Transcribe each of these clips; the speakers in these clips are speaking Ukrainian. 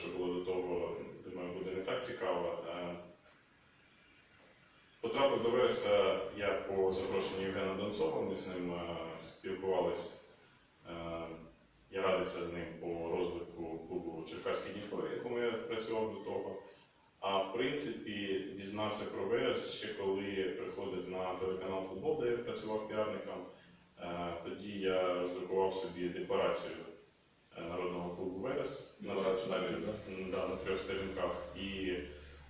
що було до того, думаю, буде не так цікаво. Потрапив до Вереса я по запрошенню Євгена Донцова, ми з ним е, спілкувались. Е, Я радився з ним по розвитку клубу Черкаський Дніпро, в якому я працював до того. А в принципі, дізнався про Верес ще коли приходив на телеканал Футбол, де я працював піарником. Е, Тоді я роздрукував собі декларацію народного клубу Верес на да? Да, на трьох сторінках. І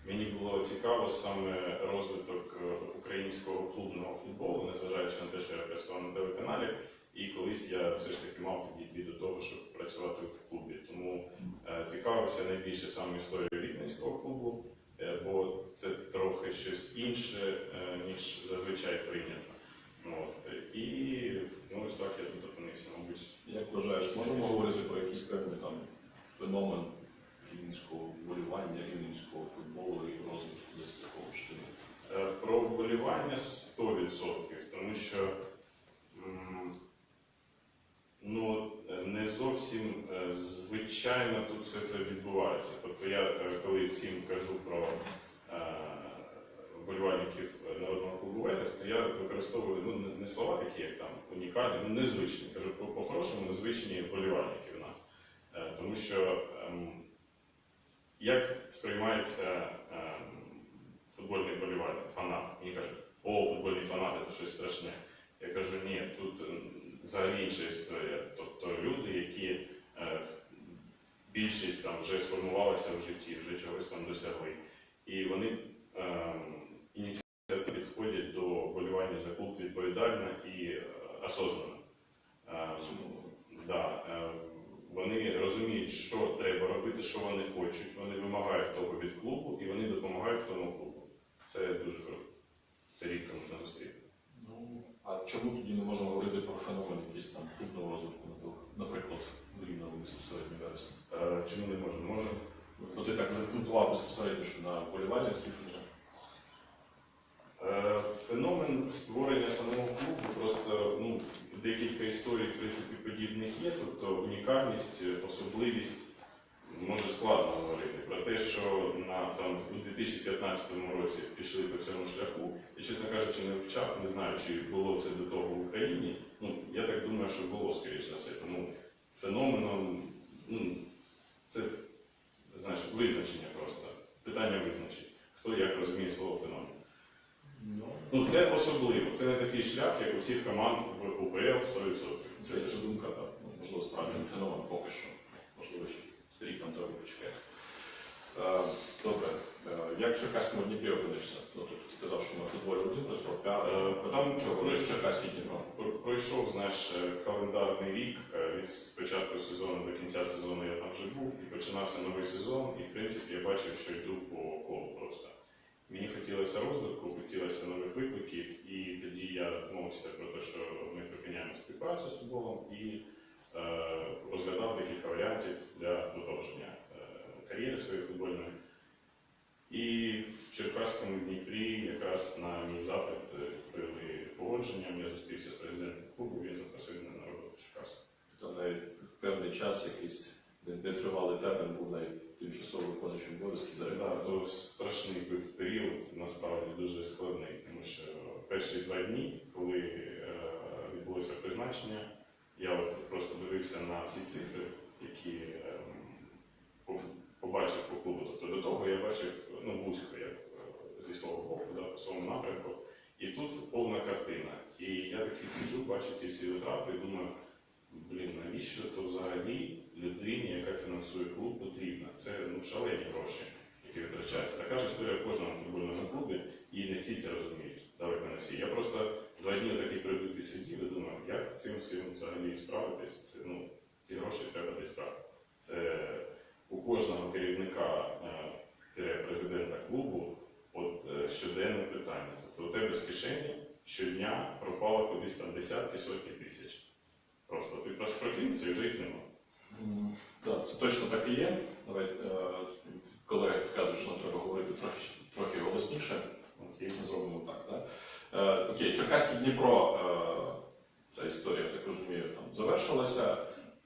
мені було цікаво саме розвиток е, українського клубного футболу, незважаючи на те, що я працював на телеканалі. І колись я все ж таки мав підійти до того, щоб працювати в клубі. Тому е, цікавився найбільше саме історією Рівненського клубу, е, бо це трохи щось інше, е, ніж зазвичай прийнято. От. І ну, ось так я тут опинився, мабуть. Як вважаєш, можемо говорити про якийсь певний там феномен рівненського вболівання, рівненського футболу і розвитку десь такого штилю? Е, Про вболівання 100%, тому що ну, е, не зовсім е, звичайно тут все це відбувається. Тобто я е, коли всім кажу про е, вболівальників народного клубу Велес, я використовую ну, не- слова такі, як там унікальні, ну незвичні. Кажу по- по-хорошому незвичні вболівальники в нас. Е, Тому що ем, як сприймається ем, футбольний болівальник, фанат. Мені кажуть, о, футбольні фанати це щось страшне. Я кажу, ні, тут взагалі інша історія. Тобто люди, які е, більшість там вже сформувалися в житті, вже чогось там досягли. І вони ем, ініціативно підходять до болівання за клуб відповідально і е, осознанно. Ем, Да, е, вони розуміють, що треба робити, що вони хочуть. Вони вимагають того від клубу і вони допомагають в тому клубу. Це дуже круто. Це рідко можна зустріти. Ну, а чому тоді не можемо говорити про феномен якийсь там клубного розвитку, наприклад, в рівному безпосередньо вересні? Е, Чому не можна? Можна. Бо ти так закрутував безпосередньо, що на вболівання скільки Е, Феномен створення самого клубу просто ну, декілька історій, в принципі, подібних є. Тобто унікальність, е, особливість може складно говорити. Про те, що на там у 2015 році пішли по цьому шляху, і чесно кажучи, не вивчав, не знаю, чи було це до того в Україні. Ну я так думаю, що було скоріш за все. Тому феноменом, ну це знаєш, визначення просто. Питання визначить. Хто як розуміє слово феномен. Ну, це особливо. Це не такий шлях, як у всіх команд в УПЛ 100%. це Це думка, так. Ну, можливо, справді не феномен поки що. Можливо, ще рік нам треба почекати. Е, Добре, Е, як в Черкаському Дніпрі опинився? Ну, тобто ти казав, що на футболі один працював, піар. Е, Там Чого? Ну, пройшов, Черкаський Дніпро. про- пройшов знаєш, е, календарний рік е, від початку сезону до кінця сезону я там вже був і починався новий сезон, і в принципі я бачив, що йду по колу просто. Мені хотілося розвитку, хотілося нових викликів, і тоді я домовився про те, що ми припиняємо співпрацю з футболом і е, розглядав декілька варіантів для продовження е, кар'єри своєї футбольної. І в Черкаському Дніпрі якраз на мій запит е, відкрили погодженням. Я зустрівся з президентом клубу, він запросив мене на роботу в Черкасах. Там навіть певний час якийсь, де, тривалий термін був навіть тимчасово виконуючим обов'язки Да, директора. то страшний був період, насправді дуже складний, тому що перші два дні, коли е, відбулося призначення, я от просто дивився на всі цифри, які ем, побачив по клубу. Тобто до того я бачив ну, вузько, як е, зі свого боку, да, по своєму напрямку. І тут повна картина. І я такий сиджу, бачу ці всі витрати і думаю, блін, навіщо то взагалі людині, яка фінансує клуб, потрібна? Це ну, шалені гроші, які витрачаються. Така ж історія в кожному футбольному клубі, і не всі це розуміють. Далеко не всі. Я просто два дні такий прибитий сидів і думав, як з цим всім взагалі справитись? Це, ну, ці гроші треба десь брати. Це у кожного керівника е, президента клубу от е, щоденне питання. Тобто у тебе з кишені щодня пропало кудись там десятки, сотні тисяч. Просто ти просто прокинувся і вже їх нема. Так, це точно так і є. Давай, е, колеги кажуть, що нам треба говорити трохи, трохи голосніше. Окей. Ми зробимо так. Да? Е, окей, Черкаський Дніпро, е, ця історія, я так розумію, там завершилася.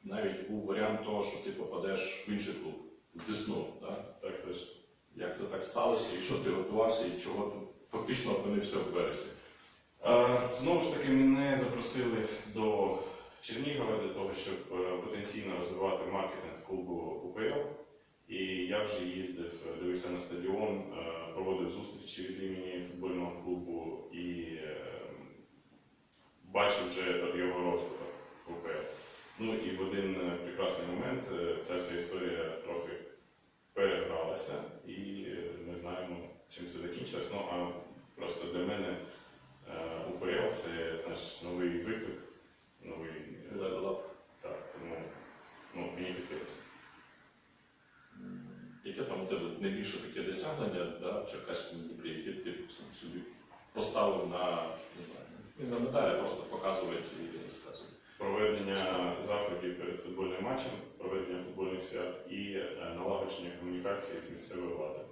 Навіть був варіант того, що ти попадеш в інший клуб, в Десну. Да? Так теж. Як це так сталося, і що ти готувався, і чого ти фактично опинився в вересі? Знову ж таки, мене запросили до Чернігова для того, щоб е, потенційно розвивати маркетинг клубу УПЛ. І я вже їздив, е, дивився на стадіон, е, проводив зустрічі від імені футбольного клубу і бачив вже його розвиток в УПЛ. Ну і в один прекрасний момент ця вся історія трохи перегралася, і ми знаємо, чим це закінчилось. Ну а просто для мене УПЛ це наш новий виклик, новий е, Level up. так, тому ну, мені хотілося. Яке там у тебе найбільше таке досягнення да, в Черкаському Дніпрі, яке ти там, собі поставив на, не знаю, на медалі, просто показувати і розказувати. Проведення заходів перед футбольним матчем, проведення футбольних свят і е, налагодження комунікації з місцевою владою.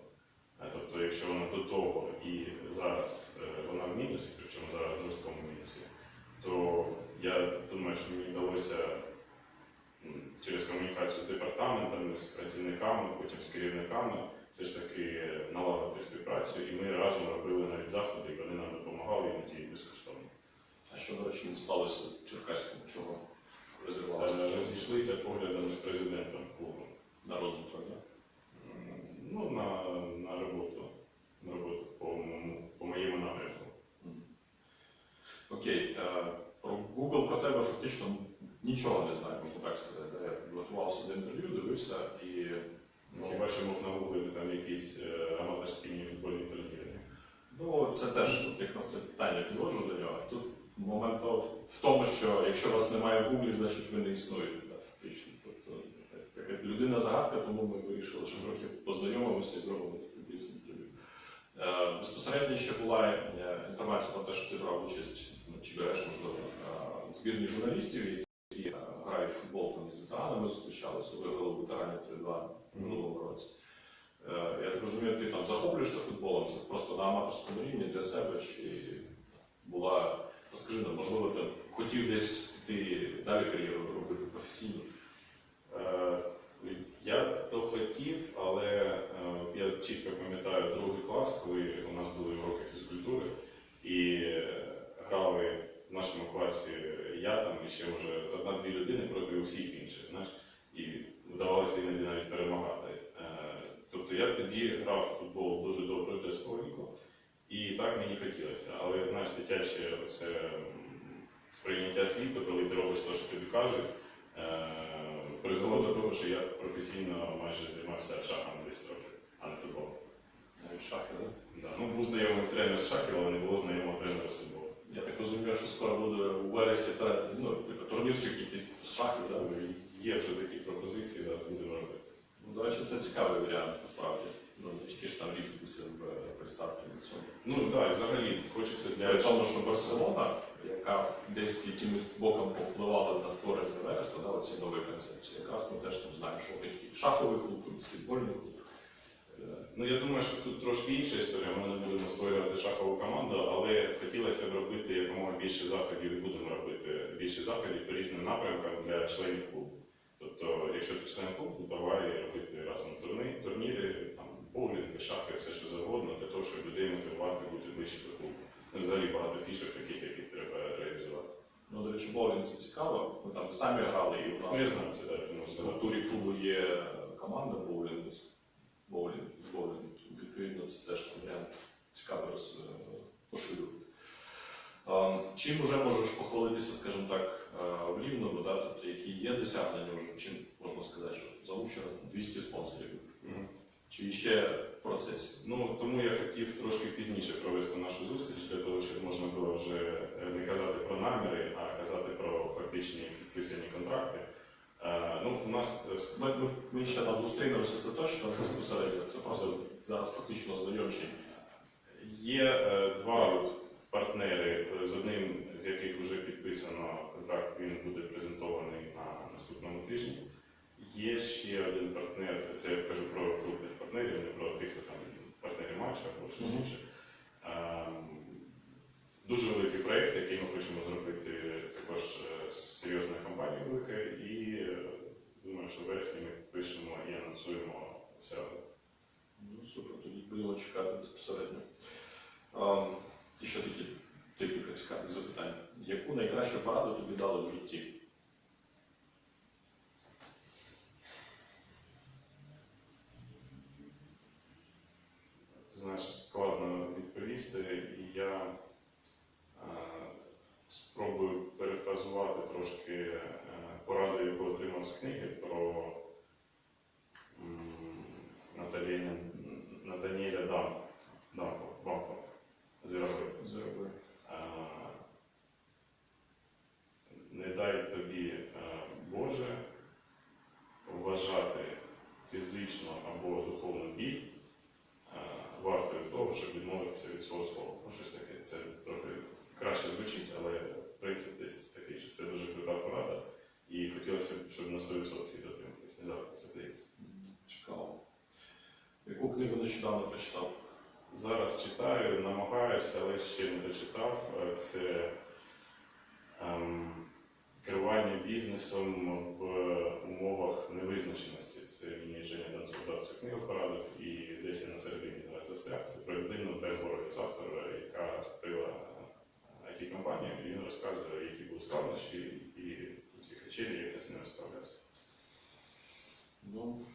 Е, Тобто, якщо вона до того і зараз вона в мінусі, причому зараз в жорсткому мінусі, то я думаю, що мені вдалося через комунікацію з департаментами, з працівниками, потім з керівниками, все ж таки налагодити співпрацю, і ми разом робили навіть заходи, і вони нам допомагали іноді безкоштовно. А що, до речі, не сталося в Черкаському, чого Е, розірвалося Розійшлися поглядами з президентом клубу. на розвиток? М, Ну, на, на роботу, на роботу по, по моєму напрямку. Окей, е, Фактично нічого не знаю, можна так сказати. Я готувався до інтерв'ю, дивився і Ну, Хіба що мог нагуглити там якісь е, аматорські футбольні турніри. Ну, це теж от якраз це питання підводжу до нього. Тут момент в тому, що якщо вас немає в гуглі, значить ви не існуєте да, фактично. Тобто так- така людина загадка, тому ми вирішили, що трохи познайомимося і зробимо таке більше інтерв'ю. Е, безпосередньо ще була е, інформація про те, що ти брав участь, ну, чи береш, можливо, збірні журналістів, які е, грають в футбол там, з ветеранами, зустрічалися, виявили ветеранів Т2 минулого минулому році. Е, Я так розумію, ти там захоплюєшся футболом, це просто на аматорському рівні для себе, чи була, розкажи можливо, ти хотів десь піти далі кар'єру робити професійно. Е, Я то хотів, але е, от я чітко пам'ятаю другий клас, коли у нас були уроки фізкультури, і е, грали в нашому класі я там і ще може одна-дві людини проти усіх інших, знаєш, і вдавалося іноді навіть перемагати. Е, Тобто я тоді грав в футбол дуже добре для свого віку, і так мені хотілося. Але знаєш, дитяче це сприйняття світу, коли ти робиш те, що тобі кажуть. е, призвело до того, що я професійно майже займався шахами 10 років, а не футболом. Навіть шахи, да? Да. Ну, був знайомий тренер з шахів, але не було знайомого тренера з футболу. Я так розумію, що скоро буде у вересні та- ну, типу, турнірчик якийсь з шахів, да? Є вже такі пропозиції, да, будемо робити. Ну, до речі, це цікавий варіант насправді. Ну, тільки ж там в е, приставки на цьому. Ну так, да, і взагалі хочеться для тому, що Барселона, яка десь якимось боком повпливала на створення Вереса, да, оці нові концепції, якраз ми теж там знаємо, що у них і шаховий клуб, і баскетбольний клуб. Ну я думаю, що тут трошки інша історія. Ми не будемо створювати шахову команду, але хотілося б робити якомога більше заходів і будемо робити більше заходів по різним напрямкам для членів клубу. Тобто, якщо ти член клубу, давай робити разом турни, турніри, там боулінги, шахи, все що завгодно, для того, щоб людей мотивувати бути ближче до клубу. Ну, взагалі багато фішок таких, яких треба реалізувати. Ну, до речі, боулінг це цікаво. Ми там самі грали, і у Ну, я нас знаю, це так. В структурі клубу є команда боулінгу. Боулінг, з боулінгу. Відповідно, це теж варіант цікаво роз- е, поширювати. Ем, Чим вже можеш похвалитися, скажімо так, е, в рівному, да? тобто, які є досягнення вже, чим можна сказати, що залучено 200 спонсорів. Мгм. Чи ще в процесі? Ну, тому я хотів трошки пізніше провести нашу зустріч, для того, щоб можна було вже е, не казати про наміри, а казати про фактичні підписані контракти. Е, ну, у нас е, Ми, ми, ми ще там зустрінемося, це точно безпосередньо. Це просто зараз фактично знайомчий. є е, два от партнери, з одним з яких вже підписано контракт, він буде презентований на наступному тижні. Є ще один партнер, це я кажу про крупних партнерів, не про тих, хто там партнери матчу або щось інше. Дуже великий проєкт, який ми хочемо зробити також е, з серйозною компанією великою, і е, думаю, що в вересні ми пишемо і анонсуємо все. Ну, супер, тоді будемо чекати безпосередньо. А, і ще такі декілька цікавих запитань. Яку найкращу пораду тобі дали в житті? Ти знаєш, складно відповісти, і я е, спробую перефразувати трошки е, пораду, яку отримав з книги про Натаніеля Дам, 30 десь такий, що це дуже крута порада. І хотілося б, щоб на 100% дотриматись, не завжди це дається. Цікаво. Яку книгу нещодавно прочитав? Зараз читаю, намагаюся, але ще не дочитав. Е, це ем, керування бізнесом в умовах невизначеності. Це мені Женя Данцов дав цю книгу порадив і десь я на середині зараз застряг. Це про людину Дебору, з автора, яка створила it компанію і він розказує, які були складнощі і ці качелі, як я з ними справлявся. Ну,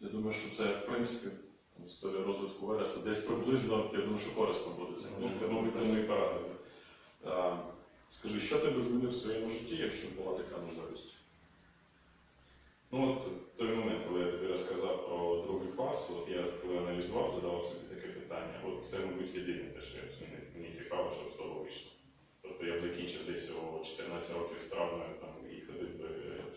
я думаю, що це, в принципі, історія розвитку Вереса десь приблизно, я думаю, що корисно буде книжка. Ну, і порадив. А, Скажи, що ти би змінив в своєму житті, якщо б була така можливість? Ну, от той момент, коли я тобі розказав про другий клас, от я коли аналізував, задавав собі таке питання. От це, мабуть, єдине те, що я змінив. Мені цікаво, що з того вийшло. Тобто я б закінчив десь у 14 років з травмою там, і ходив би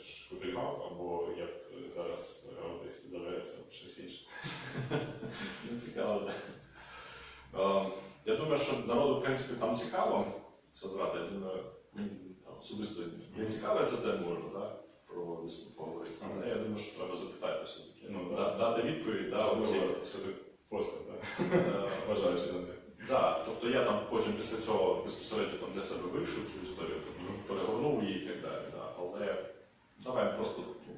шкутильгав, або я б зараз грав десь за вересом, щось інше. Не цікаво, так. Е, Я думаю, що народу, в принципі, там цікаво. Це зрада. Я думаю, особисто не цікаво, це те можна, так? Про виступ поговорити. Але я думаю, що треба запитати все-таки. Ну, Да- да. Дати відповідь, да, ти постав, е, Вважаючи на те. Да, тобто я там потім після цього безпосередньо там для себе вирішив цю історію, тобто перегорнув її і так далі. Да. Але давай просто ну,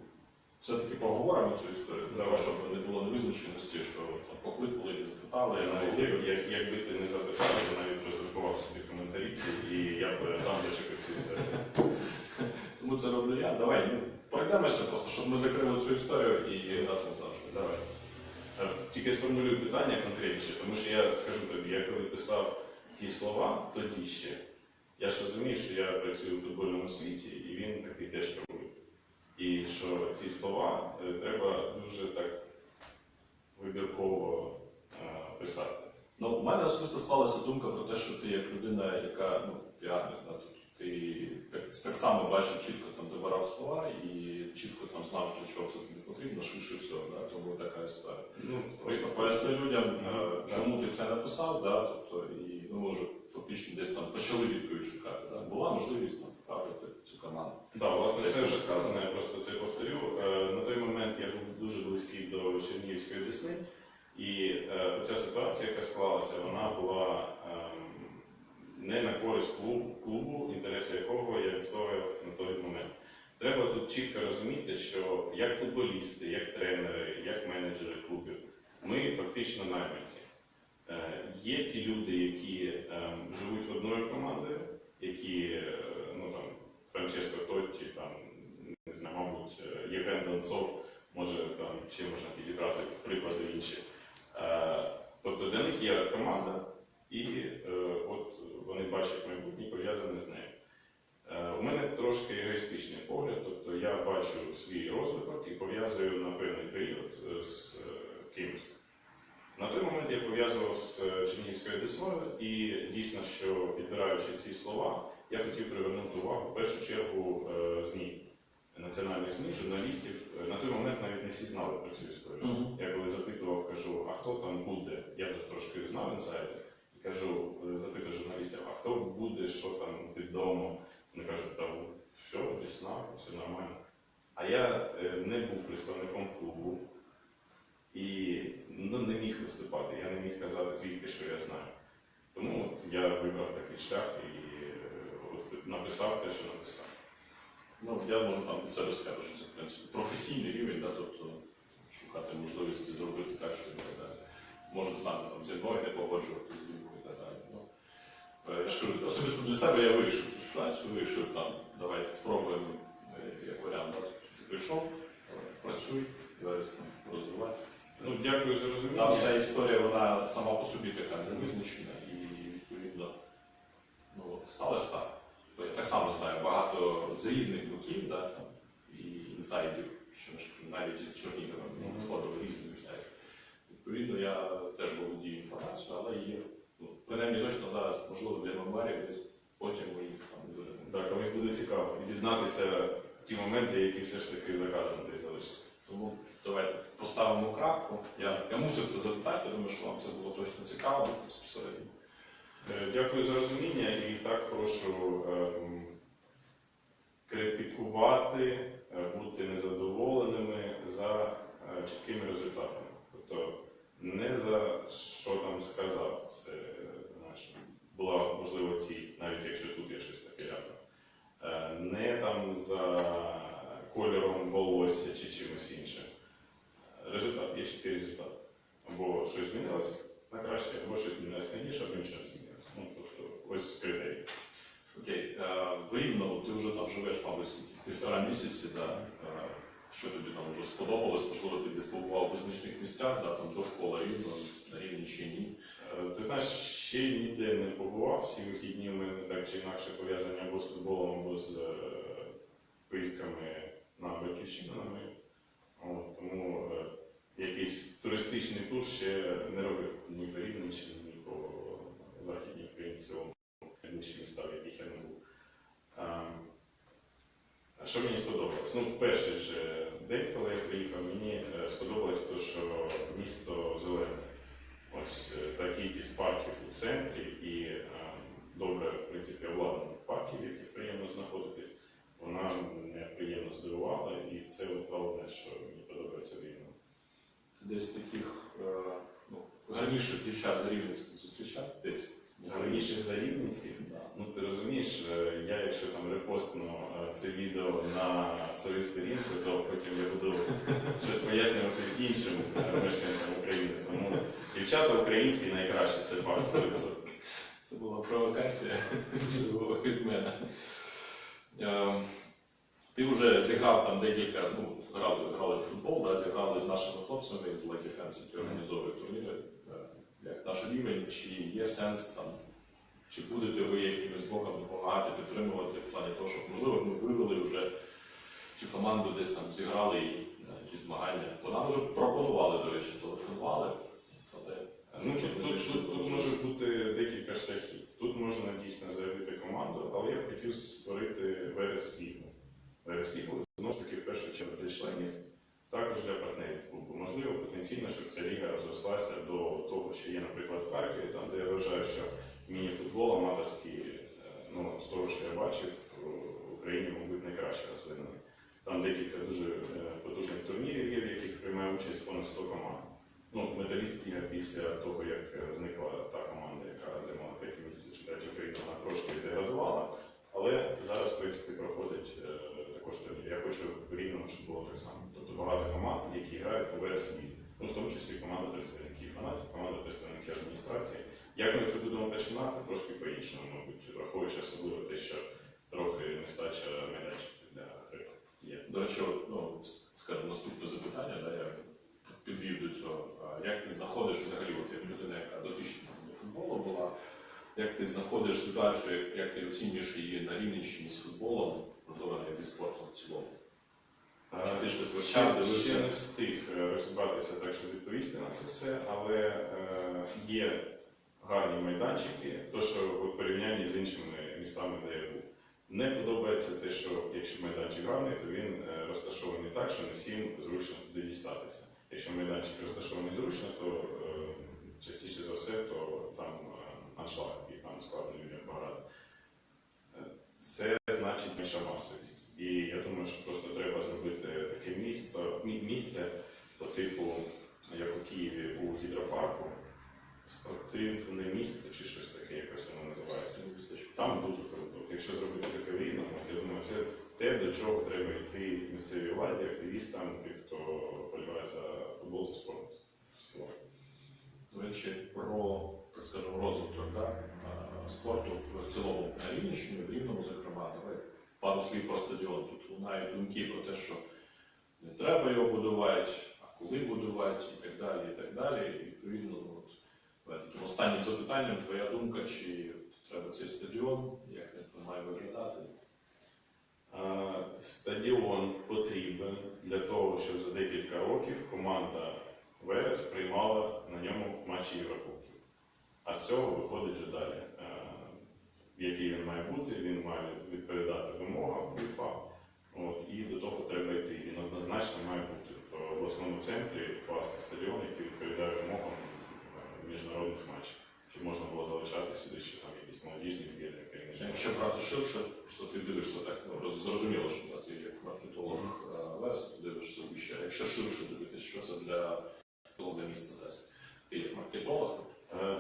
все-таки поговоримо цю історію, для того, Давай. щоб не було невизначеності, що там покликали і запитали, навіть, як, як, якби ти не запитав, я навіть роздрукував собі коментарі ці, і я б сам зачепив цю історію. Тому це роблю я. Давай, ну, пройдемося просто, щоб ми закрили цю історію і і завжди. Давай. Е, Тільки сформулюю питання конкретніше, тому що я скажу тобі, я коли писав ті слова тоді ще, я ж розумію, що я працюю в футбольному світі, і він такий теж правий. І що ці слова е, треба дуже так вибірково е, писати. Ну, у мене особисто склалася думка про те, що ти як людина, яка ну, піарник, ти так, так само бачив, чітко там добирав слова і чітко там знав, для чого це тобі потрібно, швидше всього, да, тому така історія. Ну, Просто поясни людям, е, чому ти це написав, да, тобто, і ну, ми вже фактично десь там почали відповідь шукати. Да. Була можливість там потрапити цю команду. Да, власне, це вже сказано, я просто це повторю. Е, На той момент я був дуже близький до Чернігівської Десни, і е, ця ситуація, яка склалася, вона була ем, не на користь клубу, клубу, інтереси якого я відстоював на той момент. Треба тут чітко розуміти, що як футболісти, як тренери, як менеджери клубів, ми фактично найманці. Е, Є ті люди, які ем, живуть одною командою, які е, ну, там, Франческо Тотті, там, не знаю, мабуть, е, Євген Донцов, може там ще можна підібрати приклади інші. Е, Тобто для них є команда, і е, от вони бачать майбутнє пов'язане з нею. У мене трошки егоїстичний погляд, тобто я бачу свій розвиток і пов'язую на певний період е, з е, кимось. На той момент я пов'язував з е, Чернігівською Десною, і дійсно, що підбираючи ці слова, я хотів привернути увагу в першу чергу ЗМІ, національних ЗМІ, журналістів. На той момент навіть не всі знали про цю історію. Мгм. Я коли запитував, кажу, а хто там буде? Я вже трошки знав інсайдер. Кажу, запитую журналістів, а хто буде, що там відомо? Вони кажуть, там все, весна, все нормально. А я е, не був представником клубу і ну, не міг виступати, я не міг казати, звідки що я знаю. Тому от я вибрав такий шлях і е, от написав те, що написав. Ну, я можу там від себе сказати, що це в принципі професійний рівень, да, тобто шукати можливості зробити так, що так далі. Може знати там зі мною не погоджуватися з ним і так далі. Ну, е, я ж кажу, особисто для себе я вирішив цю ситуацію, вирішив там, давайте спробуємо е, як варіант. Ти прийшов, працюй, давай там, розвивай. Ну, дякую за Та розуміння. вся історія вона сама по собі така невизначена і відповідно ну, сталося так. Бо Я так само знаю багато з різних боків, да, там, і інсайдів, що навіть із Чернігова мені виходили різні інсайди. Відповідно, я теж володію інформацією, але є, ну, принаймні точно зараз, можливо, для меморів, десь потім ми їх там будемо. Так, комусь буде цікаво дізнатися ті моменти, які все ж таки за кадром десь залишилися. Тому давайте поставимо крапку. Я, я мусив це запитати, я думаю, що вам це було точно цікаво. Е, Дякую за розуміння і так прошу ем, критикувати, е, бути незадоволеними за е, чіткими результатами. Тобто не за що там сказав. Це знаєш, була можливо ціль, навіть якщо тут є щось таке рядом. Е, Не там за кольором волосся чи чимось іншим. Результат, є чіткий результат. Або щось змінилось на краще, або щось змінилось на гірше, або нічого не змінилось. Ну, тобто, ось критерії. Окей, е, в ти вже там живеш, мабуть, півтора місяці, да? Що тобі там вже сподобалось, можливо, ти побував в визначних місцях, да, там довкола Рівного, на рівні чи ні. Е, Ти знаєш, ще ніде не побував. Всі вихідні у так чи інакше пов'язані або з футболом, або з е, поїздками на батьківщину. Тому е, якийсь туристичний тур ще не робив ні по Рівненщині, ні по Західній Україні цілому, найближчі міста, в яких я не був. Ем, Що мені сподобалось? Ну, в перший же день, коли я приїхав, мені е, сподобалось те, що місто зелене. Ось е, та кількість парків у центрі і е, добре, в принципі, обладнаних парків, яких приємно знаходитись, вона мене приємно здивувала, і це головне, що мені подобається в Рівному. Десь таких ну, гарніших дівчат за Рівненських зустрічав десь. Гарніших за Рівненських, ну ти розумієш, е, я якщо там репостну е, це відео на свою сторінку, то потім я буду щось пояснювати іншим е, мешканцям України. Тому дівчата українські найкращі, це факт 100%. Це була провокація від мене. Е, Ти вже зіграв там декілька, ну, грали, грали в футбол, да, зіграли з нашими хлопцями з Lucky Fans, які організовують турніри. Е, Як наш рівень, чи є сенс там, чи будете ви якимось боком допомагати, підтримувати в плані того, щоб можливо ми вивели вже цю команду десь там зіграли і якісь змагання. Бо нам вже пропонували, до речі, телефонували. Але Ну, тут, тут, тут, тут може бути декілька шляхів. Тут можна дійсно заявити команду, але я б хотів створити верес лігу. Верес лігу, знову ж таки, в першу чергу для членів, також для партнерів клубу. Можливо, потенційно, щоб ця ліга розрослася до того, що є, наприклад, в Харкові, там, де я вважаю, що міні-футбол аматорський, е, ну, з того, що я бачив, в Україні, мабуть, найкраще розвинений. Там декілька дуже е, потужних турнірів є, в яких приймає участь понад 100 команд. Ну, металіст Ліга після того, як зникла та команда, яка займала третє місце чемпіонаті України, вона трошки деградувала. Але зараз, в принципі, проходить е, також турнір. Я хочу в Рівному, щоб було так само. Тобто багато команд, які грають у вересні, ну, в тому числі команда представників фанатів, команда представників адміністрації. Як ми це будемо починати, трошки по-іншому, мабуть, враховуючи особливо те, що трохи нестача майданчиків для гри є. До речі, ну, скажімо, наступне запитання, да, я підвів до цього. Як ти знаходиш взагалі, от як людина, яка дотична до футболу була, як ти знаходиш ситуацію, як, ти оцінюєш її на Рівненщині з футболом, можливо, зі спортом в цілому? Ти щось вивчав, Ще, дивився? ще не встиг е, розібратися так, щоб відповісти на це все, але е, є гарні майданчики, то що у порівнянні з іншими містами, де я був. Не подобається те, що якщо майданчик гарний, то він е, розташований так, що не всім зручно туди дістатися. Якщо майданчик розташований зручно, то частіше за все, то там аншлаг і там складно людям. Е, Це значить менша масовість. І я думаю, що просто треба зробити таке місто, місце по типу, як у Києві, у гідропарку. Спортивне місто чи щось таке, якось воно називається. Там дуже круто. Якщо зробити таке війну, я думаю, це те, до чого треба йти місцевій владі, активістам, тим, хто поліває за футбол за спорт. Слово. До речі, про так скажемо, розвиток да, е, спорту в цілому на рівні, що не в Рівному, зокрема, давай пару слів про стадіон. Тут лунають думки про те, що не треба його будувати, а коли будувати, і так далі, і так далі. І відповідно, от, останнім запитанням, твоя думка, чи треба цей стадіон, як він має виглядати? Стадіон потрібен для того, щоб за декілька років команда Верес приймала на ньому матчі Єврокубків. А з цього виходить вже далі. Е, Який він має бути, він має відповідати вимогам УЄФА. І до того треба йти. Він однозначно має бути в обласному центрі класний стадіон, який відповідає вимогам е, міжнародних матчів, щоб можна було залишати сюди ще там якісь молодіжні знаю. Якщо брати ширше, просто ти дивишся так, ну, зрозуміло, що ти як маркетолог е, ти дивишся ще. Якщо ширше дивитися, що це для міста дасть. Ти як маркетолог, Е,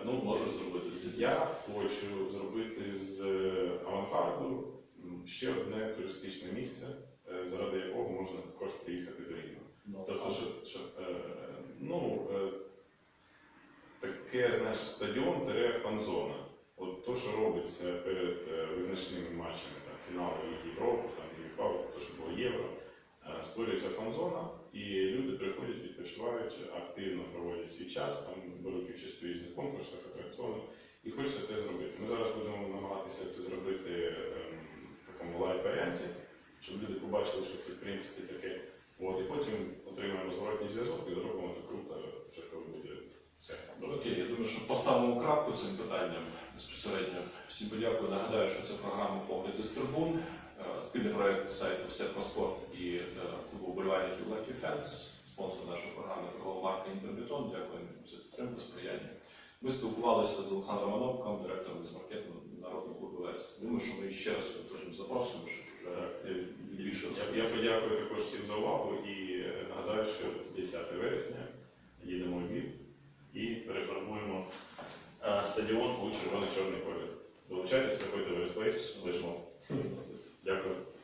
ну, можеш зробити. Я хочу зробити з е, авангарду ще одне туристичне місце, е, заради якого можна також приїхати до Рівного. Ну, Тобто, що, що е, ну, е, таке знаєш, стадіон тере фан-зона. От то, що робиться перед е, визначними матчами, там, фіналу Ліги Європи, там, УЄФА, то, що було Євро, е, створюється фан-зона, і люди приходять, відпочивають, активно проводять свій час, там, беруть участь у різних конкурсах, атракціонах, і хочеться те зробити. Ми зараз будемо намагатися це зробити ем, в такому лайт-варіанті, щоб люди побачили, що це в принципі таке. От, і потім отримаємо зворотній зв'язок і зробимо це круто, вже коли буде це. Ну, Окей, я думаю, що поставимо крапку цим питанням безпосередньо. Всім подякую. Нагадаю, що це програма Погляди з трибун, е, спільний проект сайту Все про спорт вболівальників Lucky Fans, спонсор нашої програми торгова марка Інтербетон. Дякую за підтримку, сприяння. Ми спілкувалися з Олександром Анопком, директором з маркетингу Народного клубу Верес. Думаю, що ми ще раз потім запросимо, щоб вже більше Я, я подякую також всім за увагу і нагадаю, що 10 вересня їдемо в Львів і перефарбуємо е, стадіон у червоно-чорний колір. Долучайтесь, приходьте в Вересплейс, лишмо. розповісти.